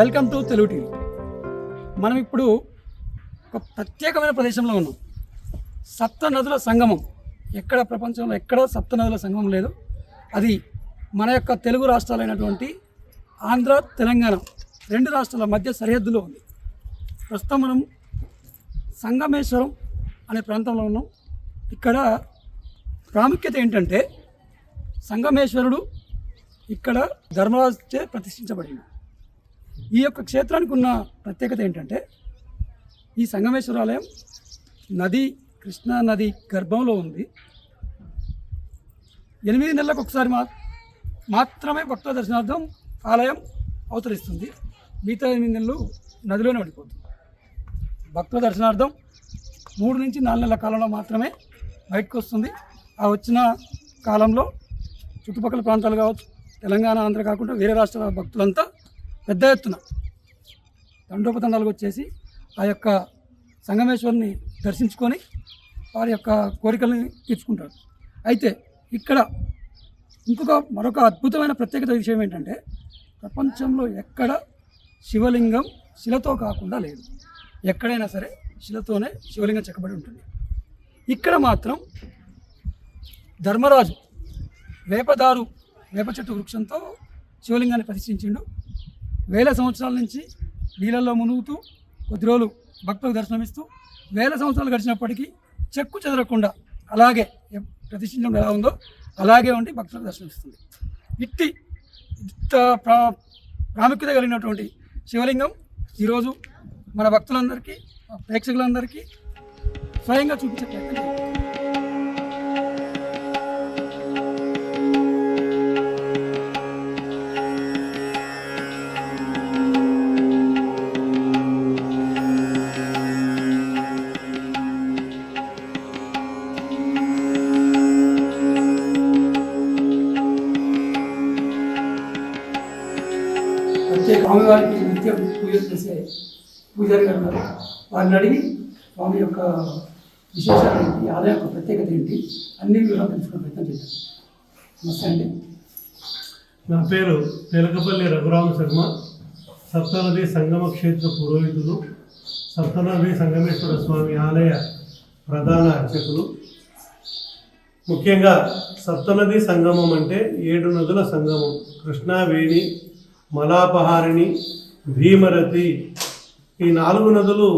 Welcome to Telugu TV. మనం ఇప్పుడు ఒక ప్రత్యేకమైన ప్రదేశంలో ఉన్నాం. సప్త నదుల సంగమం. ఎక్కడ ప్రపంచంలో ఎక్కడ సప్త నదుల సంగమం లేదు. అది మన యొక్క తెలుగు రాష్ట్రాలైనటువంటి ఆంధ్ర తెలంగాణ రెండు రాష్ట్రాల మధ్య సరిహద్దులో ఉంది. ప్రస్తుతం మనం సంగమేశ్వరం అనే ప్రాంతంలో ఉన్నాం. ఇక్కడ ప్రాముఖ్యత ఏంటంటే సంగమేశ్వరుడు ఇక్కడ ధర్మరాజుచే ప్రతిష్ఠించబడింది ఈ యొక్క క్షేత్రానికి ఉన్న ప్రత్యేకత ఏంటంటే ఈ సంగమేశ్వరాలయం నది కృష్ణా నది గర్భంలో ఉంది. ఎనిమిది నెలలకు ఒకసారి మా మాత్రమే భక్తుల దర్శనార్థం ఆలయం అవతరిస్తుంది. మిగతా ఎనిమిది నెలలు నదిలోనే ఉండిపోతుంది. భక్తుల దర్శనార్థం మూడు నుంచి నాలుగు నెలల కాలంలో మాత్రమే బయటకు వస్తుంది. ఆ వచ్చిన కాలంలో చుట్టుపక్కల ప్రాంతాలు కావచ్చు తెలంగాణ ఆంధ్ర కాకుండా వేరే రాష్ట్రాల భక్తులంతా పెద్ద ఎత్తున దండోపదండాలకు వచ్చేసి ఆ యొక్క సంగమేశ్వరిని దర్శించుకొని వారి యొక్క కోరికల్ని తీర్చుకుంటారు. అయితే ఇక్కడ ఇంకొక మరొక అద్భుతమైన ప్రత్యేకత విషయం ఏంటంటే ప్రపంచంలో ఎక్కడ శివలింగం శిలతో కాకుండా లేదు. ఎక్కడైనా సరే శిలతోనే శివలింగం చెక్కబడి ఉంటుంది. ఇక్కడ మాత్రం ధర్మరాజు వేపదారు వేప చెట్టు వృక్షంతో శివలింగాన్ని ప్రతిష్ఠించిండు. వేల సంవత్సరాల నుంచి నీళ్ళల్లో మునుగుతూ కొద్ది రోజులు భక్తులకు దర్శనమిస్తూ వేల సంవత్సరాలు గడిచినప్పటికీ చెక్కు చెదరకుండా అలాగే ప్రతిష్ఠించడం ఎలా ఉందో అలాగే ఉండి భక్తులకు దర్శనమిస్తుంది. ఇట్టి ఇంత ప్రా ప్రాముఖ్యత కలిగినటువంటి శివలింగం ఈరోజు మన భక్తులందరికీ ప్రేక్షకులందరికీ స్వయంగా చూపించే ప్రయత్నం చేద్దాం. స్వామివారికి నిత్యం పూజ చేసే పూజారి గారు ఉన్నారు. వారిని అడిగి స్వామి యొక్క విశేషాలు ఏంటి ఆలయం యొక్క ప్రత్యేకత ఏంటి అన్ని వివరాలు తెలుసుకునే ప్రయత్నం చేద్దాం. నమస్తే అండి. నా పేరు తెలకపల్లి రఘురామ శర్మ. సప్తనది సంగమ క్షేత్ర పురోహితులు సప్తనది సంగమేశ్వర స్వామి ఆలయ ప్రధాన అర్చకులు. ముఖ్యంగా సప్తనది సంగమం అంటే ఏడు నదుల సంగమం కృష్ణా వేణి మలాపహారిణి భీమరతి ఈ నాలుగు నదులు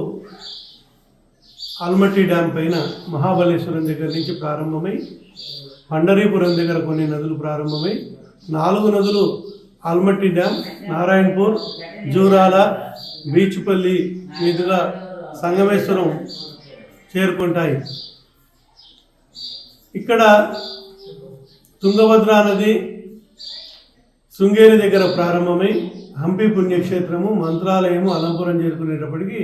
ఆల్మట్టి డ్యామ్ పైన మహాబలేశ్వరం దగ్గర నుంచి ప్రారంభమై పండరీపురం దగ్గర కొన్ని నదులు ప్రారంభమై నాలుగు నదులు ఆల్మట్టి డ్యామ్ నారాయణపూర్ జూరాల బీచ్పల్లి మీదుగా సంగమేశ్వరం చేరుకుంటాయి. ఇక్కడ తుంగభద్రా నది శృంగేరి దగ్గర ప్రారంభమై హంపి పుణ్యక్షేత్రము మంత్రాలయము అలంపురం చేరుకునేటప్పటికి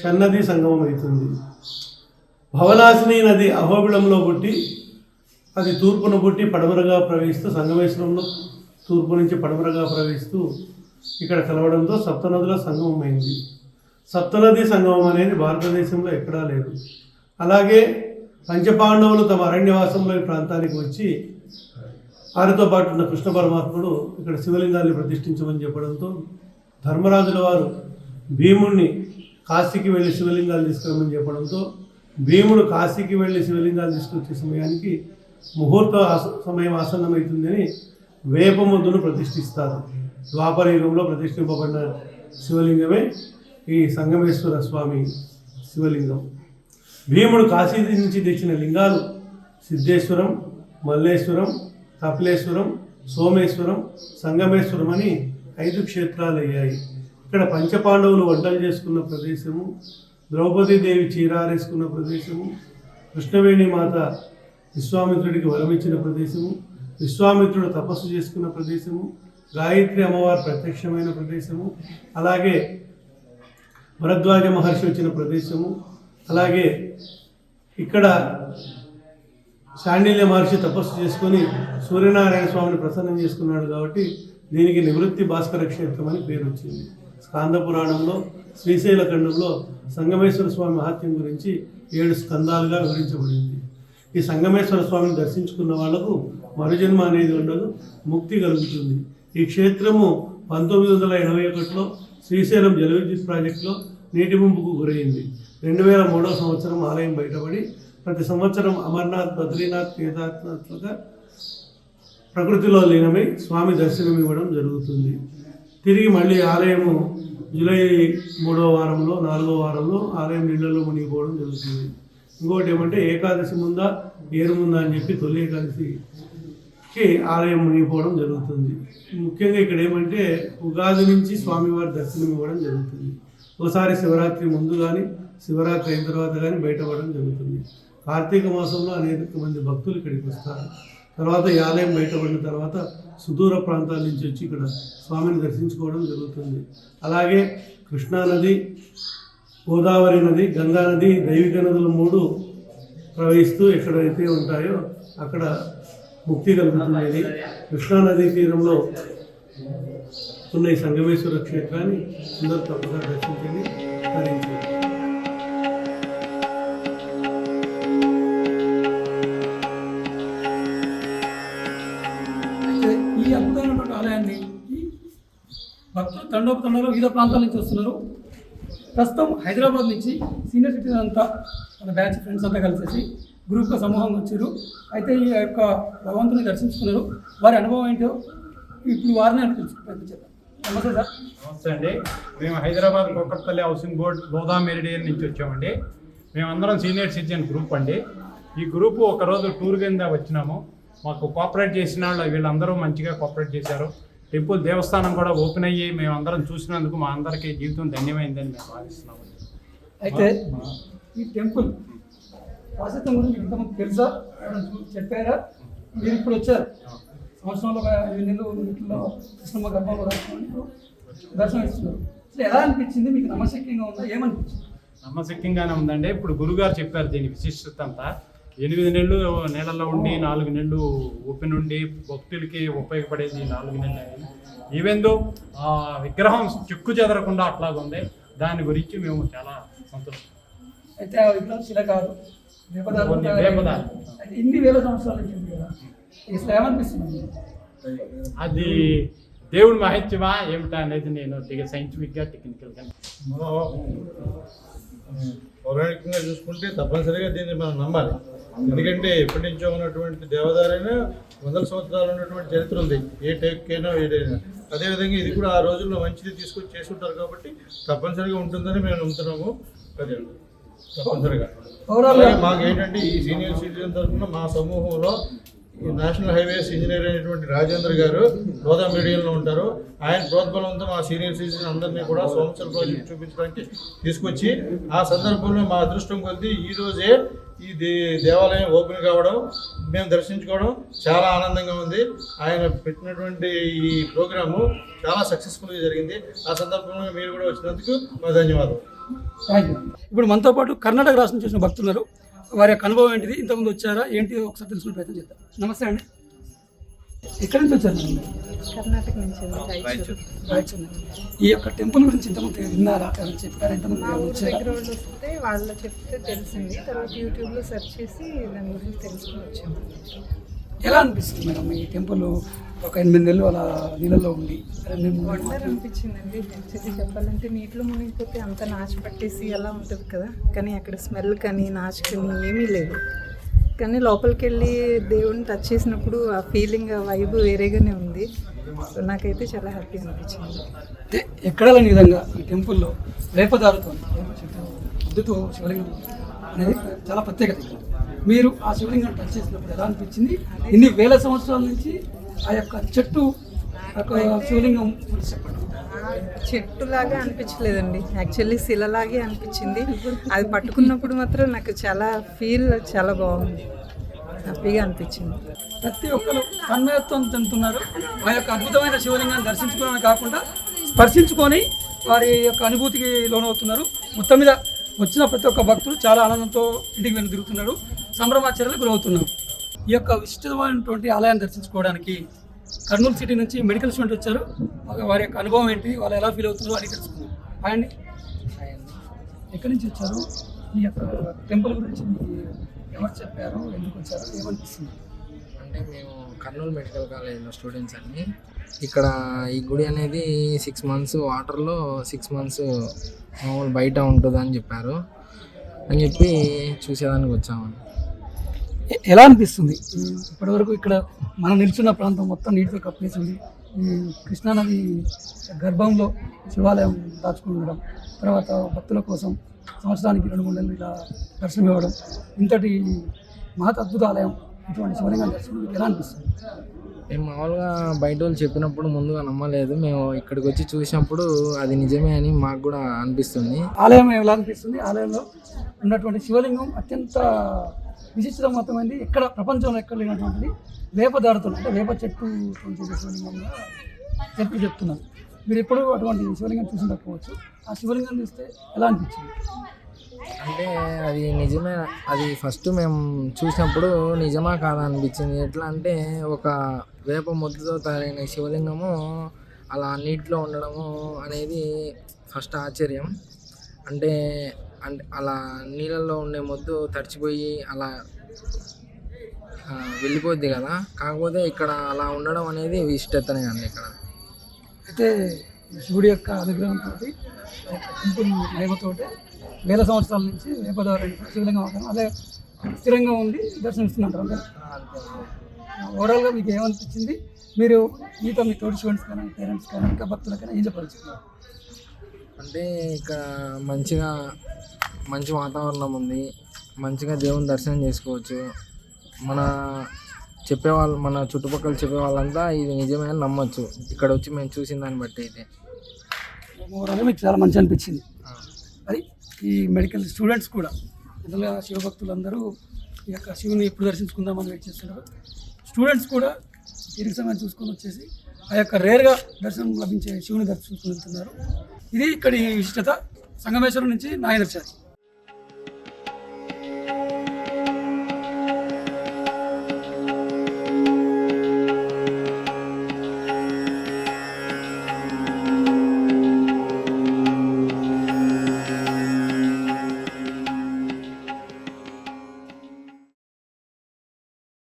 షన్నది సంగమం అవుతుంది. భవనాశిని నది అహోబిళంలో పుట్టి అది తూర్పున పుట్టి పడమరగా ప్రవహిస్తూ సంగమేశ్వరంలో తూర్పు నుంచి పడమరగా ప్రవహిస్తూ ఇక్కడ కలవడంతో సప్తనదుల సంగమం అయింది. సప్తనది సంగమం అనేది భారతదేశంలో ఎక్కడా లేదు. అలాగే పంచపాండవులు తమ అరణ్యవాసంలో ఈ ప్రాంతానికి వచ్చి వారితో పాటు ఉన్న కృష్ణ పరమాత్ముడు ఇక్కడ శివలింగాన్ని ప్రతిష్ఠించమని చెప్పడంతో ధర్మరాజుల వారు భీముణ్ణి కాశీకి వెళ్ళి శివలింగాలు తీసుకురమని చెప్పడంతో భీముడు కాశీకి వెళ్ళి శివలింగాలు తీసుకొచ్చే సమయానికి ముహూర్త సమయం ఆసన్నమవుతుందని వేపముద్దును ప్రతిష్ఠిస్తారు. ద్వాపర యుగంలో ప్రతిష్ఠింపబడిన శివలింగమే ఈ సంగమేశ్వర స్వామి శివలింగం. భీముడు కాశీ నుంచి తెచ్చిన లింగాలు సిద్ధేశ్వరం మల్లేశ్వరం కపిలేశ్వరం సోమేశ్వరం సంగమేశ్వరం అని ఐదు క్షేత్రాలు అయ్యాయి. ఇక్కడ పంచపాండవులు వంటలు చేసుకున్న ప్రదేశము ద్రౌపదీదేవి చీరారేసుకున్న ప్రదేశము కృష్ణవేణి మాత విశ్వామిత్రుడికి వరమిచ్చిన ప్రదేశము విశ్వామిత్రుడు తపస్సు చేసుకున్న ప్రదేశము గాయత్రి అమ్మవారు ప్రత్యక్షమైన ప్రదేశము అలాగే భరద్వాజ మహర్షి వచ్చిన ప్రదేశము అలాగే ఇక్కడ శాండిల్య మహర్షి తపస్సు చేసుకొని సూర్యనారాయణ స్వామిని ప్రసన్నం చేసుకున్నాడు కాబట్టి దీనికి నివృత్తి భాస్కర క్షేత్రం అని పేరు వచ్చింది. స్కాంద పురాణంలో శ్రీశైల ఖండంలో సంగమేశ్వర స్వామి మహాత్మ్యం గురించి ఏడు స్కందాలుగా వివరించబడింది. ఈ సంగమేశ్వర స్వామిని దర్శించుకున్న వాళ్ళకు మరుజన్మ అనేది ఉండదు ముక్తి కలుగుతుంది. ఈ క్షేత్రము పంతొమ్మిది వందల ఎనభై ఒకటిలో శ్రీశైలం జలవిద్యుత్ ప్రాజెక్టులో నీటి ముంపుకు గురైంది. రెండు వేల మూడవ సంవత్సరం ఆలయం బయటపడి ప్రతి సంవత్సరం అమర్నాథ్ బద్రీనాథ్ కేదార్నాథ్లుగా ప్రకృతిలో లీనమై స్వామి దర్శనం ఇవ్వడం జరుగుతుంది. తిరిగి మళ్ళీ ఆలయము జూలై మూడో వారంలో నాలుగో వారంలో ఆలయం నీళ్ళలో మునిగిపోవడం జరుగుతుంది. ఇంకోటి ఏమంటే ఏకాదశి ముందా ఏరు ముందా అని చెప్పి తొలి ఏకాదశికి ఆలయం మునిగిపోవడం జరుగుతుంది. ముఖ్యంగా ఇక్కడ ఏమంటే ఉగాది నుంచి స్వామివారి దర్శనం ఇవ్వడం జరుగుతుంది. ఒకసారి శివరాత్రి ముందు కానీ శివరాత్రి అయిన తర్వాత కానీ బయటపడడం జరుగుతుంది. కార్తీక మాసంలో అనేక మంది భక్తులు ఇక్కడికి వస్తారు. తర్వాత ఈ ఆలయం బయటపడిన తర్వాత సుదూర ప్రాంతాల నుంచి వచ్చి ఇక్కడ స్వామిని దర్శించుకోవడం జరుగుతుంది. అలాగే కృష్ణానది గోదావరి నది గంగా నది దైవిక నదులు మూడు ప్రవహిస్తూ ఎక్కడైతే ఉంటాయో అక్కడ ముక్తి కలుగుతుంది కృష్ణానది తీరంలో ఉన్న ఈ సంగమేశ్వర క్షేత్రాన్ని అందరూ తప్పగా దర్శించండి. తండోపతండాలు వివిధ ప్రాంతాల నుంచి వస్తున్నారు. ప్రస్తుతం హైదరాబాద్ నుంచి సీనియర్ సిటిజన్ అంతా మన బ్యాచ్ ఫ్రెండ్స్ అంతా కలిసేసి గ్రూప్గా సమూహం వచ్చారు. అయితే ఈ యొక్క భగవంతుని దర్శించుకున్నారు. వారి అనుభవం ఏంటో ఇప్పుడు వారిని అని నమస్తే సార్. నమస్తే అండి. మేము Hyderabad Kukatpally housing board Goda Meridian నుంచి వచ్చామండి. మేమందరం సీనియర్ సిటిజన్ గ్రూప్ అండి. ఈ గ్రూపు ఒకరోజు టూర్ కింద వచ్చినాము. మాకు కోఆపరేట్ చేసిన వాళ్ళు వీళ్ళందరూ మంచిగా కోఆపరేట్ చేశారు. టెంపుల్ దేవస్థానం కూడా ఓపెన్ అయ్యి మేమందరం చూసినందుకు మా అందరికీ జీవితం ధన్యమైందని మేము భావిస్తున్నాము. అయితే ఈ టెంపుల్ ప్రాశస్త్యం గురించి ఇంతకుముందు తెలుసా? చెప్పారా? మీరు ఇప్పుడు వచ్చారు. సంవత్సరంలో ఎనిమిది నెలలు ఇంట్లో కృష్ణమ్మ గర్భంలో దర్శనం దర్శనం ఇస్తున్నారు. అసలు ఎలా అనిపించింది? మీకు నమ్మశక్యంగా ఉందా? ఏమనిపించింది? నమ్మశక్యంగానే ఉందండి. ఇప్పుడు గురుగారు చెప్పారు దీని విశిష్టత అంతా. ఎనిమిది నెలలు నీళ్ళల్లో ఉండి నాలుగు నెలలు ఓపెన్ ఉండి భక్తులకి ఉపయోగపడేది ఈ నాలుగు నెలలు. ఈవెన్ దో ఆ విగ్రహం చిక్కు చెదరకుండా అట్లాగా ఉంది. దాని గురించి మేము చాలా సంతోషం. అయితే ఆ విగ్రహం శిల కాదు. వేపదారు కొన్ని వేపదారు. అయితే ఇన్ని వేల సంవత్సరాల నుంచి ఏమనిపిస్తుంది? అది దేవుడి మహత్యమా ఏమిటా అనేది నేను సైంటిఫిక్గా టెక్నికల్గా పౌరాణికంగా చూసుకుంటే తప్పనిసరిగా దీన్ని మనం నమ్మాలి. ఎందుకంటే ఎప్పటి నుంచో ఉన్నటువంటి దేవదారైనా వందల సంవత్సరాలు ఉన్నటువంటి చరిత్ర ఉంది. ఏ టైప్కైనా ఏదైనా. అదేవిధంగా ఇది కూడా ఆ రోజుల్లో మంచిది తీసుకొచ్చి చేసి ఉంటారు కాబట్టి తప్పనిసరిగా ఉంటుందని మేము నమ్ముతున్నాము. అదే. తప్పనిసరిగా. మాకు ఏంటంటే ఈ సీనియర్ సిటిజన్ తరఫున మా సమూహంలో ఈ నేషనల్ హైవేస్ ఇంజనీర్ అయినటువంటి రాజేంద్ర గారు గోదా మీడియంలో ఉంటారు. ఆయన ప్రోద్బలంతో మా సీనియర్ సిటిజన్ అందరినీ కూడా సంవత్సరం ప్రాజెక్ట్ చూపించడానికి తీసుకొచ్చి ఆ సందర్భంలో మా అదృష్టం కొద్దీ ఈరోజే ఈ దే దేవాలయం ఓపెన్ కావడం మేము దర్శించుకోవడం చాలా ఆనందంగా ఉంది. ఆయన పెట్టినటువంటి ఈ ప్రోగ్రాము చాలా సక్సెస్ఫుల్గా జరిగింది. ఆ సందర్భంలో మీరు కూడా వచ్చినందుకు మా ధన్యవాదాలు. థ్యాంక్ యూ ఇప్పుడు మనతో పాటు కర్ణాటక రాష్ట్రం చూసిన భక్తులు ఉన్నారు. వారి యొక్క అనుభవం ఏంటిది? ఇంతకుముందు వచ్చారా? ఏంటి? ఒకసారి తెలుసుకునే ప్రయత్నం చేద్దాం. నమస్తే అండి. ఎక్కడి నుంచి వచ్చారు? కర్ణాటక నుంచి. ఈ యొక్క టెంపుల్ గురించి ఇంతకుముందు విన్నారా? చెప్పారా? వాళ్ళు వస్తే వాళ్ళు చెప్తే తెలిసింది. తర్వాత యూట్యూబ్లో సెర్చ్ చేసి దాని గురించి తెలుసుకుని వచ్చాము. ఎలా అనిపిస్తుంది మేడం ఈ టెంపుల్? ఒక ఎనిమిది నెలలు అలా నీళ్ళలో ఉంది వండర్ అనిపించిందండి. యాక్చువల్లీ చెప్పాలంటే నీటిలో మునిగిపోతే అంత నాచు పట్టేసి అలా ఉంటుంది కదా. కానీ అక్కడ స్మెల్ కానీ నాచు కానీ ఏమీ లేదు. కానీ లోపలికి వెళ్ళి దేవుడిని టచ్ చేసినప్పుడు ఆ ఫీలింగ్ ఆ వైబ్ వేరేగానే ఉంది. సో నాకైతే చాలా హ్యాపీ అనిపించింది. అంటే ఎక్కడ లేని విధంగా ఈ టెంపుల్లో చెట్టు అద్దుతో శివలింగం అనేది చాలా ప్రత్యేకత. మీరు ఆ శివలింగం టచ్ చేసినప్పుడు ఎలా అనిపించింది? ఇన్ని వేల సంవత్సరాల నుంచి ఆ యొక్క చెట్టు శివలింగం చెప్పండి చెట్టులాగా అనిపించలేదండి. యాక్చువల్లీ శిలలాగే అనిపించింది. అది పట్టుకున్నప్పుడు మాత్రం నాకు చాలా ఫీల్ చాలా బాగుంది. హ్యాపీగా అనిపించింది. ప్రతి ఒక్కరు తన్మయత్వం చెందుతున్నారు ఆ యొక్క అద్భుతమైన శివలింగాన్ని దర్శించుకోవడమే కాకుండా స్పర్శించుకొని వారి యొక్క అనుభూతికి లోనవుతున్నారు. మొత్తం మీద వచ్చిన ప్రతి ఒక్క భక్తుడు చాలా ఆనందంతో ఇంటికి వెళ్ళి తిరుగుతున్నారు. సంభ్రమాచర్యలు గురవుతున్నారు ఈ యొక్క విశిష్టమైనటువంటి ఆలయాన్ని దర్శించుకోవడానికి కర్నూలు సిటీ నుంచి మెడికల్ స్టూడెంట్ వచ్చారు. వారి యొక్క అనుభవం ఏంటి? వాళ్ళు ఎలా ఫీల్ అవుతున్నారో అని తెలుసుకుందాం. అండ్. ఎక్కడి నుంచి వచ్చారు? ఈ యొక్క టెంపుల్ గురించి మీకు ఎవరు చెప్పారు? ఎందుకు వచ్చారు? ఏమనిపిస్తుంది? అంటే మేము కర్నూలు మెడికల్ కాలేజ్లో స్టూడెంట్స్ అండి. ఇక్కడ ఈ గుడి అనేది సిక్స్ మంత్స్ వాటర్లో సిక్స్ మంత్స్ మామూలు బయట ఉంటుందని చెప్పారు. అని చెప్పి చూసేదానికి వచ్చామండి. ఎలా అనిపిస్తుంది? ఇప్పటివరకు ఇక్కడ మనం నిల్చున్న ప్రాంతం మొత్తం నీటితో కప్పేసి ఉంది. కృష్ణానది గర్భంలో శివాలయం దాచుకుని ఉండడం తర్వాత భక్తుల కోసం సంవత్సరానికి రెండు మూడు నెలలు ఇలా దర్శనం ఇవ్వడం ఇంతటి మహత్ అద్భుత ఆలయం ఇటువంటి శివలింగం దర్శనం ఎలా అనిపిస్తుంది? మేము మామూలుగా బయట వాళ్ళు చెప్పినప్పుడు ముందుగా నమ్మలేదు. మేము ఇక్కడికి వచ్చి చూసినప్పుడు అది నిజమే అని మాకు కూడా అనిపిస్తుంది. ఆలయం ఎలా అనిపిస్తుంది? ఆలయంలో ఉన్నటువంటి శివలింగం అత్యంత విశిష్టమైనది ఎక్కడ ప్రపంచంలో ఎక్కడ లేనటువంటిది. వేప దాడుతుంది అంటే వేప చెట్టు శివలింగంగా చెట్టు చెప్తున్నారు. మీరు ఎప్పుడు అటువంటి శివలింగం చూసినట్టుకోవచ్చు ఆ శివలింగం చూస్తే ఎలా అనిపించింది? అంటే అది నిజమే అది ఫస్ట్ మేము చూసినప్పుడు నిజమా కాదా అనిపించింది. ఎట్లా అంటే ఒక వేప ముద్దతో తయారైన శివలింగము అలా నీటిలో ఉండడము అనేది ఫస్ట్ ఆశ్చర్యం. అంటే అంటే అలా నీళ్ళల్లో ఉండే మొద్దు తడిచిపోయి అలా వెళ్ళిపోద్ది కదా. కాకపోతే ఇక్కడ అలా ఉండడం అనేది విశిష్టతనే అండి ఇక్కడ. అయితే శివుడి యొక్క అనుగ్రహంతో మహిమతోటి వేల సంవత్సరాల నుంచి వేపదారు శివలింగం అవడం అదే స్థిరంగా ఉండి దర్శనమిస్తున్నారు అందరూ ఓవరాల్గా మీకు ఏమనిపించింది? మీరు మీతో మీ తోటి స్టూడెంట్స్ కానీ పేరెంట్స్ కానీ ఇంకా భక్తులకైనా ఏం చెప్పాల్సింది? అంటే ఇక్కడ మంచిగా మంచి వాతావరణం ఉంది. మంచిగా దేవుని దర్శనం చేసుకోవచ్చు. మన చెప్పేవాళ్ళు మన చుట్టుపక్కల చెప్పే వాళ్ళంతా ఇది నిజమే అని నమ్మొచ్చు. ఇక్కడ వచ్చి మేము చూసిన దాన్ని బట్టి అయితే. ఓవరాల్గా మీకు చాలా మంచి అనిపించింది. అది ఈ మెడికల్ స్టూడెంట్స్ కూడా జనరల్గా శివభక్తులందరూ ఈ యొక్క శివుని ఎప్పుడు దర్శించుకుందామని వెయిట్ చేస్తున్నారు. స్టూడెంట్స్ కూడా తీరిక సమయం చూసుకొని వచ్చేసి ఆ యొక్క రేర్గా దర్శనం లభించే శివుని దర్శించుకుంటున్నారు ఇది ఇక్కడి విశిష్టత సంగమేశ్వరం నుంచి నాయనర్చారి